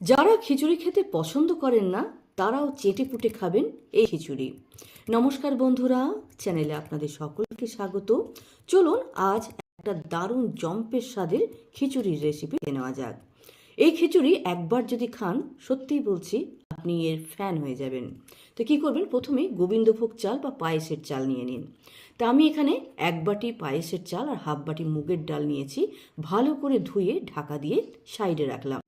যারা খিচুড়ি খেতে পছন্দ করেন না, তারাও চেটে পুটে খাবেন এই খিচুড়ি। নমস্কার বন্ধুরা, চ্যানেলে আপনাদের সকলকে স্বাগত। চলুন আজ একটা দারুণ জম্পের স্বাদের খিচুড়ির রেসিপি নেওয়া যাক। এই খিচুড়ি একবার যদি খান, সত্যিই বলছি আপনি এর ফ্যান হয়ে যাবেন। তো কি করবেন? প্রথমে গোবিন্দভোগ চাল বা পায়েসের চাল নিয়ে নিন। তা আমি এখানে এক বাটি পায়েসের চাল আর হাফ বাটি মুগের ডাল নিয়েছি। ভালো করে ধুয়ে ঢাকা দিয়ে সাইডে রাখলাম।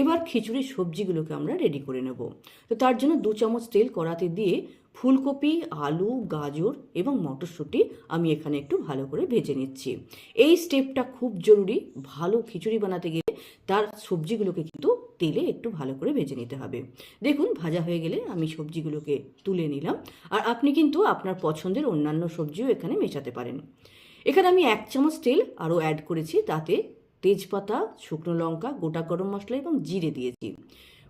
এবার খিচুড়ির সবজিগুলোকে আমরা রেডি করে নেব। তো তার জন্য দু চামচ তেল কড়াতে দিয়ে ফুলকপি, আলু, গাজর এবং মটরশুঁটি আমি এখানে একটু ভালো করে ভেজে নিচ্ছি। এই স্টেপটা খুব জরুরি। ভালো খিচুড়ি বানাতে গেলে তার সবজিগুলোকে কিন্তু তেলে একটু ভালো করে ভেজে নিতে হবে। দেখুন, ভাজা হয়ে গেলে আমি সবজিগুলোকে তুলে নিলাম। আর আপনি কিন্তু আপনার পছন্দের অন্যান্য সবজিও এখানে মেশাতে পারেন। এখানে আমি এক চামচ তেল আরও অ্যাড করেছি, তাতে তেজপাতা, শুকনো লঙ্কা, গোটা গরম মশলা এবং জিরে দিয়েছি।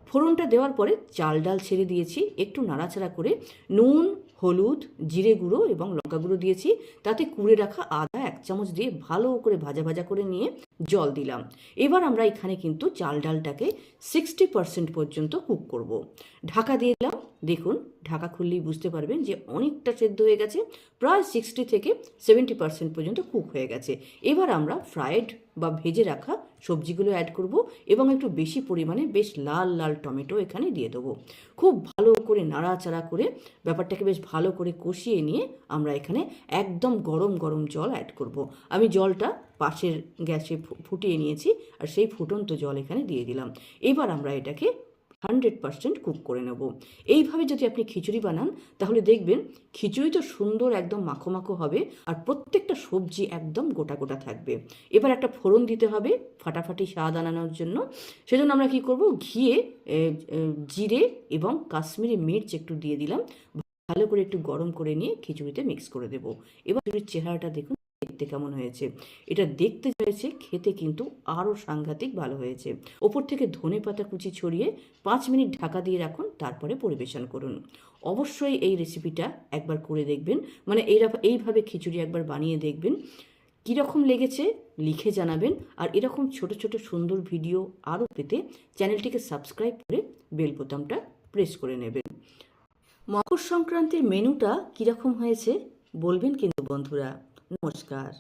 ফোড়নটা দেওয়ার পরে চাল ডাল ছেড়ে দিয়েছি। একটু নাড়াচাড়া করে নুন, হলুদ, জিরে গুঁড়ো এবং লঙ্কা গুঁড়ো দিয়েছি। তাতে কুড়ে রাখা আদা এক চামচ দিয়ে ভালো করে ভাজা ভাজা করে নিয়ে জল দিলাম। এবার আমরা এখানে কিন্তু চাল ডালটাকে সিক্সটি পার্সেন্ট পর্যন্ত কুক করব। ঢাকা দিয়ে দিলাম। দেখুন, ঢাকা খুললেই বুঝতে পারবেন যে অনেকটা সেদ্ধ হয়ে গেছে। প্রায় সিক্সটি থেকে সেভেন্টি পার্সেন্ট পর্যন্ত কুক হয়ে গেছে। এবার আমরা ফ্রায়েড বা ভেজে রাখা সবজিগুলো অ্যাড করব এবং একটু বেশি পরিমাণে বেশ লাল লাল টমেটো এখানে দিয়ে দেবো খুব ভালো করে নাড়াচাড়া করে ব্যাপারটাকে বেশ ভালো করে কষিয়ে নিয়ে আমরা এখানে একদম গরম গরম জল অ্যাড করব। আমি জলটা পাশের গ্যাসে ফুটিয়ে নিয়েছি আর সেই ফুটন্ত জল এখানে দিয়ে দিলাম এবার আমরা এটাকে হান্ড্রেড পার্সেন্ট কুক করে নেব। এইভাবে যদি আপনি খিচুড়ি বানান, তাহলে দেখবেন খিচুড়ি তো সুন্দর একদম মাখো মাখো হবে আর প্রত্যেকটা সবজি একদম গোটা গোটা থাকবে। এবার একটা ফোড়ন দিতে হবে ফাটাফাটি স্বাদ আনানোর জন্য। সেজন্য আমরা কি করব, ঘিয়ে জিরে এবং কাশ্মীরি মির্চ একটু দিয়ে দিলাম। ভালো করে একটু গরম করে নিয়ে খিচুড়িতে মিক্স করে দেব। এবার খিচুড়ির চেহারাটা দেখুন। দেখতে কেমন হয়েছে? এটা দেখতে হয়েছে খেতে কিন্তু আরও সাংঘাতিক ভালো হয়েছে। ওপর থেকে ধনে পাতা কুচি ছড়িয়ে পাঁচ মিনিট ঢাকা দিয়ে রাখুন, তারপরে পরিবেশন করুন। অবশ্যই এই রেসিপিটা একবার করে দেখবেন। মানে এইভাবে খিচুড়ি একবার বানিয়ে দেখবেন। কীরকম লেগেছে লিখে জানাবেন। আর এরকম ছোট ছোট, সুন্দর ভিডিও আরও পেতে চ্যানেলটিকে সাবস্ক্রাইব করে বেল বোতামটা প্রেস করে নেবেন। মকর সংক্রান্তির মেনুটা কীরকম হয়েছে বলবেন কিন্তু বন্ধুরা। নমস্কার